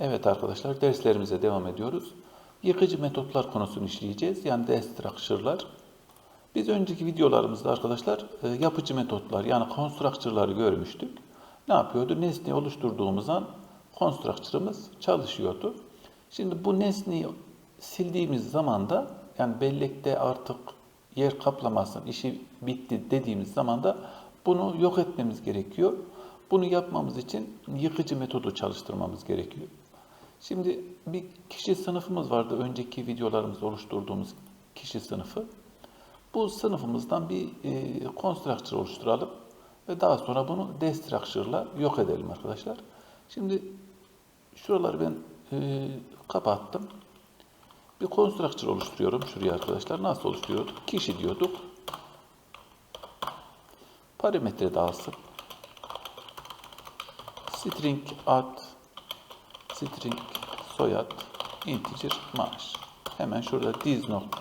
Evet arkadaşlar derslerimize devam ediyoruz. Yıkıcı metotlar konusunu işleyeceğiz. Yani destructure'lar. Biz önceki videolarımızda arkadaşlar e, yapıcı metotlar yani constructure'ları görmüştük. Ne yapıyordu? Nesneyi oluşturduğumuz an constructure'ımız çalışıyordu. Şimdi bu nesneyi sildiğimiz zaman da yani bellekte artık yer kaplamasın, işi bitti dediğimiz zaman da bunu yok etmemiz gerekiyor. Bunu yapmamız için yıkıcı metodu çalıştırmamız gerekiyor. Şimdi bir kişi sınıfımız vardı. Önceki videolarımızda oluşturduğumuz kişi sınıfı. Bu sınıfımızdan bir e, constructor oluşturalım ve daha sonra bunu destructure'la yok edelim arkadaşlar. Şimdi şuraları ben e, kapattım. Bir constructor oluşturuyorum şuraya arkadaşlar. Nasıl oluşturuyorduk? Kişi diyorduk. Parametre de alsın. String ad, string soyad, integer maaş. Hemen şurada diz nokta,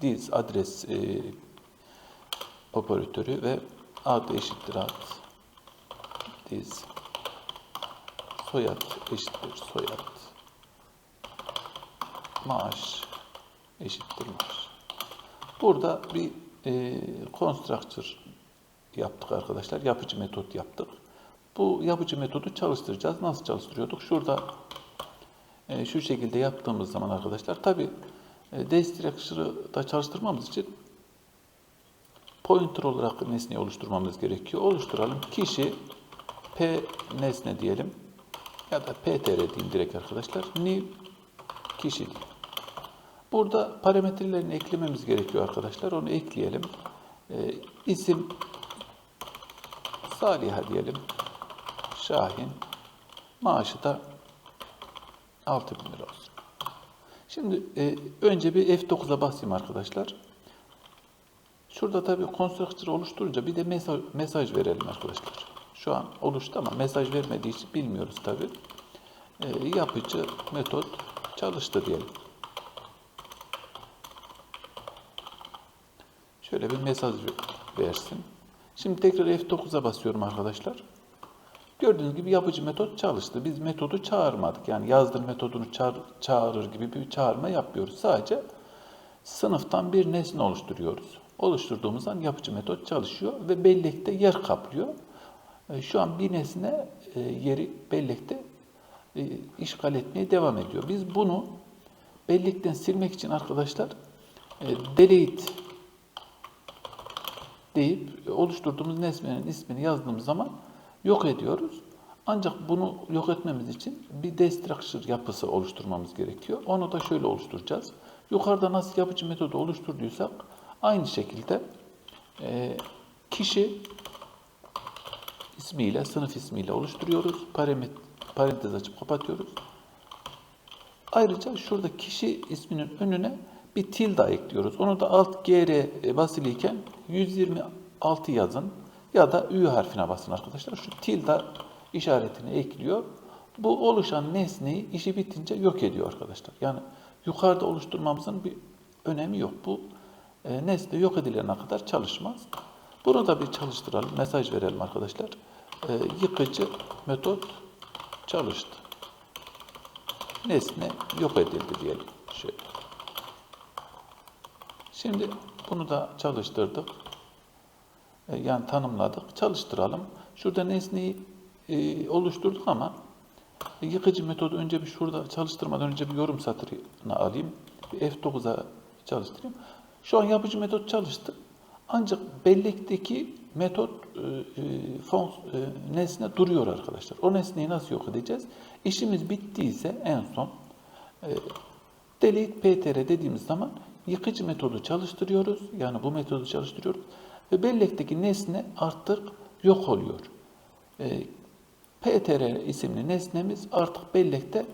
diz adres e, operatörü ve ad eşittir ad. Diz soyad eşittir soyad. Maaş eşittir maaş. Burada bir e, constructor yaptık arkadaşlar. Yapıcı metot yaptık. Bu yapıcı metodu çalıştıracağız. Nasıl çalıştırıyorduk? Şurada e, şu şekilde yaptığımız zaman arkadaşlar tabi e, destructure'ı da çalıştırmamız için pointer olarak nesneyi oluşturmamız gerekiyor. Oluşturalım. Kişi P nesne diyelim ya da PTR diyeyim direkt arkadaşlar. New kişi diyeyim. Burada parametrelerini eklememiz gerekiyor arkadaşlar. Onu ekleyelim. E, isim Saliha diyelim. Şahin. Maaşı da 6000 lira olsun. Şimdi e, önce bir F9'a basayım arkadaşlar. Şurada tabii constructor oluşturunca bir de mesaj, mesaj verelim arkadaşlar. Şu an oluştu ama mesaj vermediği için bilmiyoruz tabii. E, yapıcı metot çalıştı diyelim. Şöyle bir mesaj versin. Şimdi tekrar F9'a basıyorum arkadaşlar. Gördüğünüz gibi yapıcı metot çalıştı. Biz metodu çağırmadık. Yani yazdır metodunu çağır, çağırır gibi bir çağırma yapmıyoruz. Sadece sınıftan bir nesne oluşturuyoruz. Oluşturduğumuz an yapıcı metot çalışıyor ve bellekte yer kaplıyor. E, Şu an bir nesne e, yeri bellekte e, işgal etmeye devam ediyor. Biz bunu bellekten silmek için arkadaşlar delete deyip oluşturduğumuz nesnenin ismini yazdığımız zaman yok ediyoruz. Ancak bunu yok etmemiz için bir destructure yapısı oluşturmamız gerekiyor. Onu da şöyle oluşturacağız. Yukarıda nasıl yapıcı metodu oluşturduysak aynı şekilde e, kişi ismiyle, sınıf ismiyle oluşturuyoruz. Parantez açıp kapatıyoruz. Ayrıca şurada kişi isminin önüne bir tilde ekliyoruz. Onu da alt gr basılıyken 126 yazın ya da ü harfine basın arkadaşlar. Şu tilde işaretini ekliyor. Bu oluşan nesneyi işi bitince yok ediyor arkadaşlar. Yani yukarıda oluşturmamızın bir önemi yok. Bu e, nesne yok edilene kadar çalışmaz. Bunu da bir çalıştıralım, mesaj verelim arkadaşlar. E, yıkıcı metot çalıştı. Nesne yok edildi diyelim. Şöyle. Şimdi bunu da çalıştırdık. E, yani tanımladık. Çalıştıralım. Şurada nesneyi e, oluşturduk ama yıkıcı metodu önce bir şurada çalıştırmadan önce bir yorum satırına alayım. Bir F9'a çalıştırayım. Şu an yapıcı metot çalıştı. Ancak bellekteki metot e, e, e, nesne duruyor arkadaşlar. O nesneyi nasıl yok edeceğiz? İşimiz bittiyse en son e, delete ptr dediğimiz zaman yıkıcı metodu çalıştırıyoruz. Yani bu metodu çalıştırıyoruz. Ve bellekteki nesne artık yok oluyor. E, ptr isimli nesnemiz artık bellekte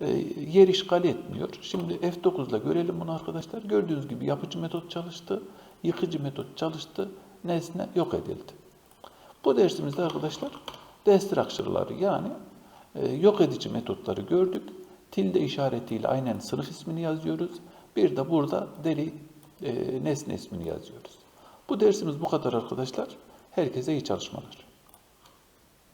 e, yer işgal etmiyor. Şimdi F9 ile görelim bunu arkadaşlar. Gördüğünüz gibi yapıcı metot çalıştı, yıkıcı metot çalıştı, nesne yok edildi. Bu dersimizde arkadaşlar destructure'ları yani e, yok edici metotları gördük. Tilde işaretiyle aynen sınıf ismini yazıyoruz. Bir de burada deli e, nesne ismini yazıyoruz. Bu dersimiz bu kadar arkadaşlar. Herkese iyi çalışmalar.